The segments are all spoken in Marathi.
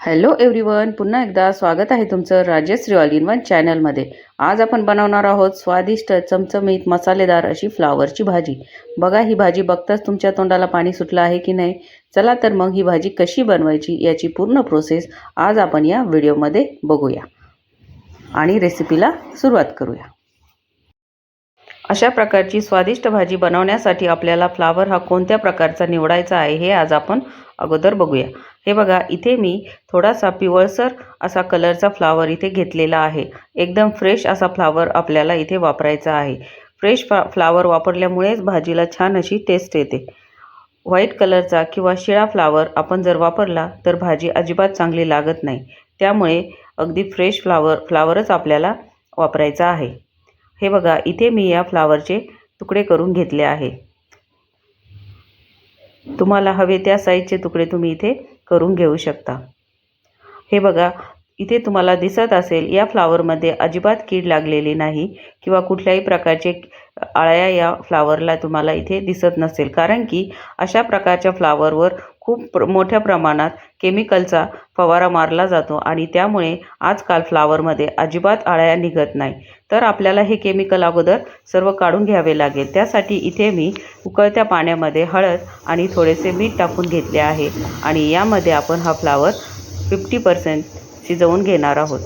हॅलो एव्हरीवन पुन्हा एकदा स्वागत आहे तुमचं राजश्री ऑल इन वन चॅनलमध्ये. आज आपण बनवणार आहोत स्वादिष्ट चमचमीत मसालेदार अशी फ्लावरची भाजी. बघा ही भाजी बघताच तुमच्या तोंडाला पाणी सुटलं आहे की नाही? चला तर मग ही भाजी कशी बनवायची याची पूर्ण प्रोसेस आज आपण या व्हिडिओमध्ये बघूया. आणि रेसिपीला सुरुवात करूया. अशा प्रकारची स्वादिष्ट भाजी बनवण्यासाठी आपल्याला फ्लावर हा कोणत्या प्रकारचा निवडायचा आहे हे आज आपण अगोदर बघूया. हे बघा इथे मी थोडासा पिवळसर असा कलरचा फ्लावर इथे घेतलेला आहे. एकदम फ्रेश असा फ्लावर आपल्याला इथे वापरायचा आहे. फ्रेश फ्ला फ्लावर वापरल्यामुळेच भाजीला छान अशी टेस्ट येते. व्हाईट कलरचा किंवा शिळा फ्लावर आपण जर वापरला तर भाजी अजिबात चांगली लागत नाही. त्यामुळे अगदी फ्रेश फ्लावर फ्लावरच आपल्याला वापरायचा आहे. हे बघा इथे मी या फ्लावरचे तुकडे करून घेतले आहे. तुम्हाला हवे त्या साईजचे तुकडे तुम्ही इथे करून घेऊ शकता. हे बघा इथे तुम्हाला दिसत असेल या फ्लावरमध्ये अजिबात कीड लागलेली नाही किंवा कुठल्याही प्रकारचे आळ्या या फ्लावरला तुम्हाला इथे दिसत नसेल. कारण की अशा प्रकारच्या फ्लावरवर खूप प्र मोठ्या प्रमाणात केमिकलचा फवारा मारला जातो आणि त्यामुळे आजकाल फ्लावरमध्ये अजिबात आळ्या निघत नाही. तर आपल्याला हे केमिकल अगोदर सर्व काढून घ्यावे लागेल. त्यासाठी इथे मी उकळत्या पाण्यामध्ये हळद आणि थोडेसे मीठ टाकून घेतले आहे आणि यामध्ये आपण हा फ्लावर फिफ्टी पर्सेंट शिजवून घेणार आहोत.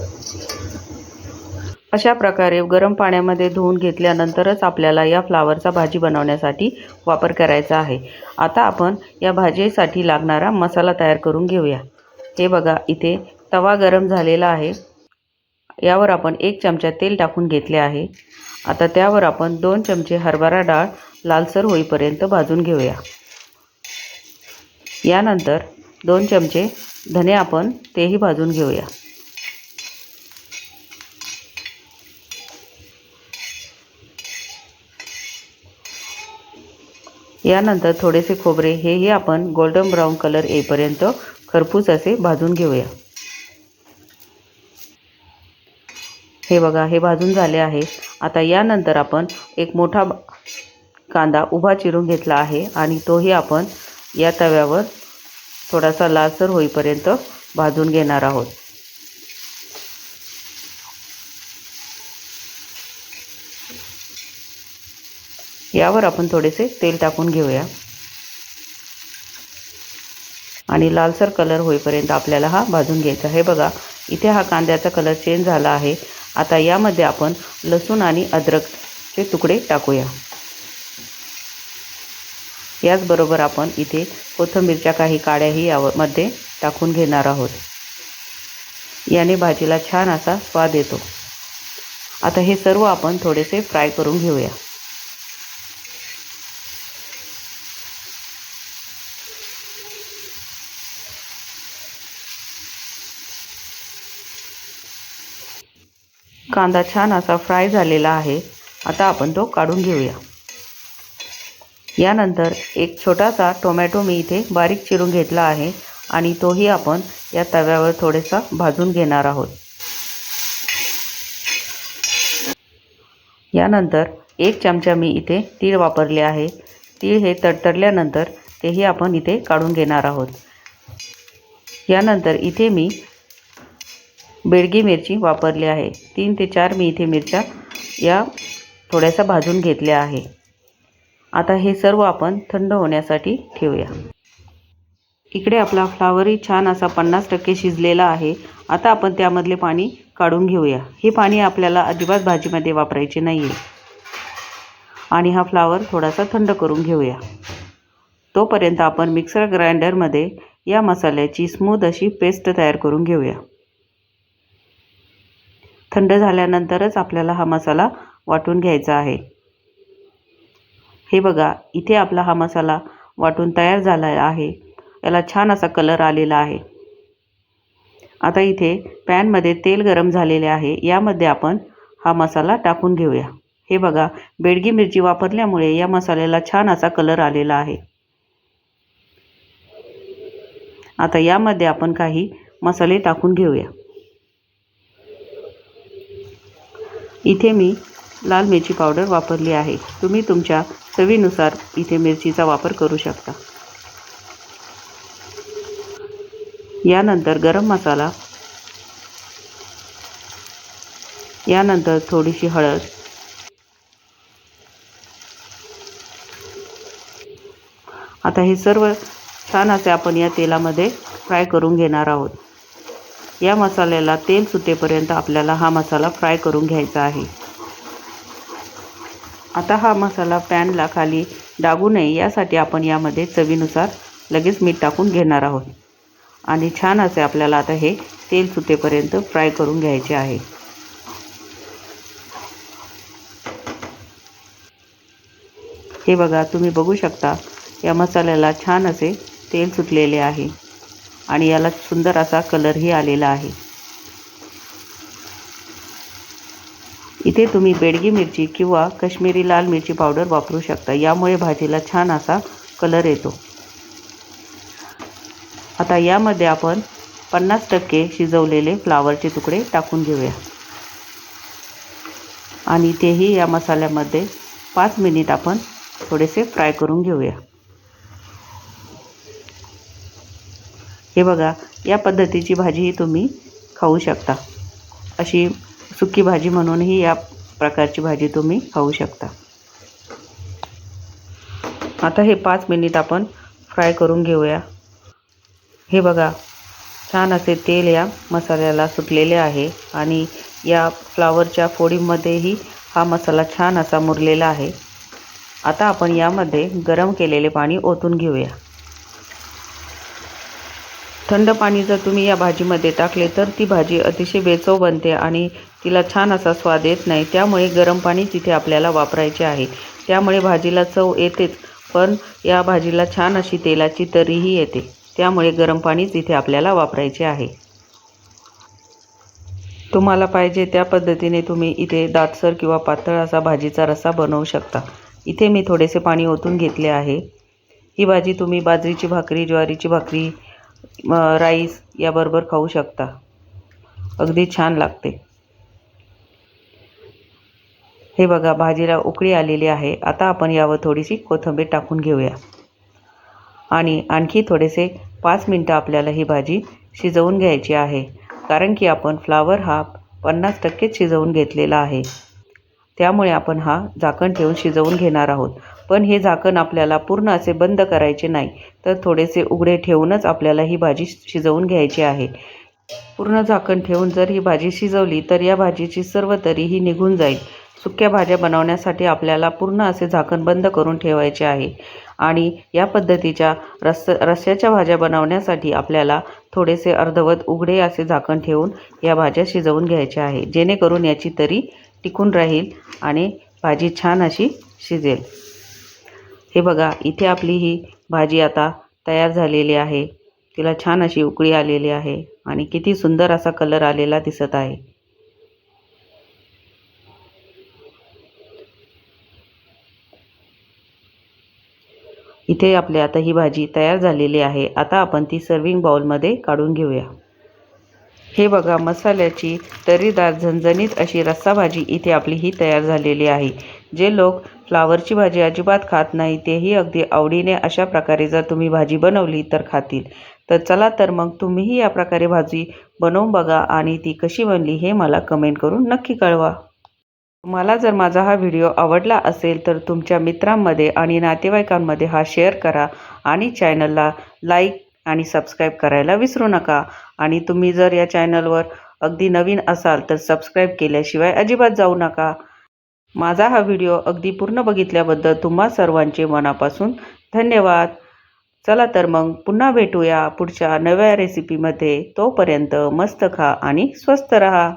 अशा प्रकारे गरम पाण्यामध्ये धुवून घेतल्यानंतरच आपल्याला या फ्लावरचा भाजी बनवण्यासाठी वापर करायचा आहे. आता आपण या भाजीसाठी लागणारा मसाला तयार करून घेऊया. हे बघा इथे तवा गरम झालेला आहे. यावर आपण एक चमचा तेल टाकून घेतले आहे. आता त्यावर आपण दोन चमचे हरभरा डाळ लालसर होईपर्यंत भाजून घेऊया. यानंतर दोन चमचे धने आपण तेही भाजून घेऊया. यानंतर थोडेसे खोबरे हेही आपण गोल्डन ब्राऊन कलर येईपर्यंत खरपूस असे भाजून घेऊया. हे बघा हे भाजून झाले आहे. आता यानंतर आपण एक मोठा कांदा उभा चिरून घेतला आहे आणि तोही आपण या तव्यावर थोडासा लालसर होईपर्यंत भाजून घेणार आहोत. यावर आपण थोडेसे तेल टाकून घेऊया. आणि लालसर कलर होईपर्यंत आपल्याला हा भाजून घ्यायचा हे बघा इथे हा कांद्याचा कलर चेंज झाला आहे. आता यामध्ये आपण लसूण आणि अद्रकचे तुकडे टाकूया. याचबरोबर आपण इथे कोथिंबीरच्या काही काड्याही यामध्ये टाकून घेणार आहोत. याने भाजीला छान असा स्वाद येतो. आता हे सर्व आपण थोडेसे फ्राय करून घेऊया. कांदा छान असा फ्राय झालेला आहे. आता आपण तो काढून घेऊया. यानंतर एक छोटासा टोमॅटो मी इथे बारीक चिरून घेतला आहे आणि तोही आपण या तव्यावर थोडेसा भाजून घेणार आहोत. यानंतर एक चमचा मी इथे तीळ वापरले आहे. तीळ हे तडतडल्यानंतर तेही आपण इथे काढून घेणार आहोत. यानंतर इथे मी बेडगी मिरची वापरली आहे. तीन ते चार मी इथे मिरच्या या थोड्याशा भाजून घेतल्या आहे. आता हे सर्व आपण थंड होण्यासाठी ठेवूया. इकडे आपला फ्लावरही छान असा पन्नास टक्के शिजलेला आहे. आता आपण त्यामधले पाणी काढून घेऊया. हे पाणी आपल्याला अजिबात भाजीमध्ये वापरायचे नाही आहे आणि हा फ्लावर थोडासा थंड करून घेऊया. तोपर्यंत आपण मिक्सर ग्राइंडरमध्ये या मसाल्याची स्मूद अशी पेस्ट तयार करून घेऊया. थंड झाल्यानंतरच आपल्याला हा मसाला वाटून घ्यायचा आहे. हे बघा इथे आपला हा मसाला वाटून तयार झाला आहे. याला छान असा कलर आलेला आहे. आता इथे पॅनमध्ये तेल गरम झालेले आहे. यामध्ये आपण हा मसाला टाकून घेऊया. हे बघा बेडगी मिरची वापरल्यामुळे या मसाल्याला छान असा कलर आलेला आहे. आता यामध्ये आपण काही मसाले टाकून घेऊया. इथे मी लाल मिरची पावडर वापरली आहे. तुम्ही तुमच्या चवीनुसार इथे मिरचीचा वापर करू शकता. यानंतर गरम मसाला यानंतर थोडीशी हळद आता हे सर्व छान असे आपण या तेलामध्ये फ्राय करून घेणार आहोत. या मसाल्याला तेल सुटेपर्यंत आपल्याला हा मसाला फ्राय करून घ्यायचा आहे. आता हा मसाला पॅनला खाली डागू नये यासाठी आपण यामध्ये चवीनुसार लगेच मीठ टाकून घेणार आहोत. आणि छान असे आपल्याला आता हे तेल सुटेपर्यंत फ्राय करून घ्यायचे आहे. हे बघा तुम्ही बघू शकता या मसाल्याला छान असे तेल सुटलेले आहे. आणि याला सुंदर असा कलरही आलेला आहे. इथे तुम्ही बेडगी मिरची किंवा कश्मीरी लाल मिरची पावडर वापरू शकता. यामुळे भाजीला छान असा कलर येतो. आता यामध्ये आपण पन्नास टक्के शिजवलेले फ्लावरचे तुकडे टाकून घेऊया. आणि तेही या मसाल्यामध्ये पाच मिनिट आपण थोडेसे फ्राय करून घेऊया. हे बघा या पद्धतीची भाजीही तुम्ही खाऊ शकता. अशी सुकी भाजी म्हणूनही या प्रकारची भाजी तुम्ही खाऊ शकता. आता हे पाच मिनिट आपण फ्राय करून घेऊया. हे बघा छान असे तेल या मसाल्याला सुटलेले आहे आणि या फ्लावरच्या फोडीमध्येही हा मसाला छान असा मुरलेला आहे. आता आपण यामध्ये गरम केलेले पाणी ओतून घेऊया. थंड पाणी जर तुम्ही या भाजीमध्ये टाकले तर ती भाजी अतिशय बेचव बनते आणि तिला छान असा स्वाद येत नाही. त्यामुळे गरम पाणी तिथे आपल्याला वापरायचे आहे. त्यामुळे भाजीला चव येतेच पण या भाजीला छान अशी तेलाची तरीही येते. त्यामुळे गरम पाणीच इथे आपल्याला वापरायचे आहे. तुम्हाला पाहिजे त्या पद्धतीने तुम्ही इथे दातसर किंवा पातळ असा भाजीचा रस्सा बनवू शकता. इथे मी थोडेसे पाणी ओतून घेतले आहे. ही भाजी तुम्ही बाजरीची भाकरी ज्वारीची भाकरी राईस याबरोबर खाऊ शकता. अगदी छान लागते. हे बघा भाजीला उकळी आलेली आहे. आता आपण यावर थोडीशी कोथिंबीर टाकून घेऊया. आणि आणखी थोडेसे पाच मिनटं आपल्याला ही भाजी शिजवून घ्यायची आहे. कारण की आपण फ्लावर हा पन्नास टक्केच शिजवून घेतलेला आहे. त्यामुळे आपण हा झाकण ठेवून शिजवून घेणार आहोत. पण हे झाकण आपल्याला पूर्ण असे बंद करायचे नाही तर थोडेसे उघडे ठेवूनच आपल्याला ही भाजी शिजवून घ्यायची आहे. पूर्ण झाकण ठेवून जर ही भाजी शिजवली तर या भाजीची सर्व तरी ही निघून जाईल. सुक्या भाज्या बनवण्यासाठी आपल्याला पूर्ण असे झाकण बंद करून ठेवायचे आहे. आणि या पद्धतीच्या रस रस्याच्या भाज्या बनवण्यासाठी आपल्याला थोडेसे अर्धवत उघडे असे झाकण ठेवून या भाज्या शिजवून घ्यायच्या आहे. जेणेकरून याची तरी टिकून राहील आणि भाजी छान अशी शिजेल. हे बघा इथे आपली ही भाजी आता तयार झालेली आहे. तिला छान अशी उकळी आलेली आहे आणि किती सुंदर असा कलर आलेला दिसत आहे. इथे आपली आता ही भाजी तयार झालेली आहे. आता आपण ती सर्विंग बाउलमध्ये काढून घेऊया. हे बघा मसाल्याची तरीदार झणझणीत अशी रस्सा भाजी इथे आपली ही तयार झालेली आहे. जे लोक फ्लावरची भाजी अजिबात खात नाही तेही अगदी आवडीने अशा प्रकारे जर तुम्ही भाजी बनवली तर खातील. तर चला तर मग तुम्हीही या प्रकारे भाजी बनवून बघा आणि ती कशी बनली हे मला कमेंट करून नक्की कळवा. मला जर माझा हा व्हिडिओ आवडला असेल तर तुमच्या मित्रांमध्ये आणि नातेवाईकांमध्ये हा शेअर करा आणि चॅनलला लाईक आणि सबस्क्राईब करायला विसरू नका. आणि तुम्ही जर या चॅनलवर अगदी नवीन असाल तर सबस्क्राईब केल्याशिवाय अजिबात जाऊ नका. माझा हा व्हिडिओ अगदी पूर्ण बघितल्याबद्दल तुम्हा सर्वांचे मनापासून धन्यवाद. चला तर मग पुन्हा भेटूया पुढच्या नव्या रेसिपीमध्ये तोपर्यंत मस्त खा आणि स्वस्त रहा.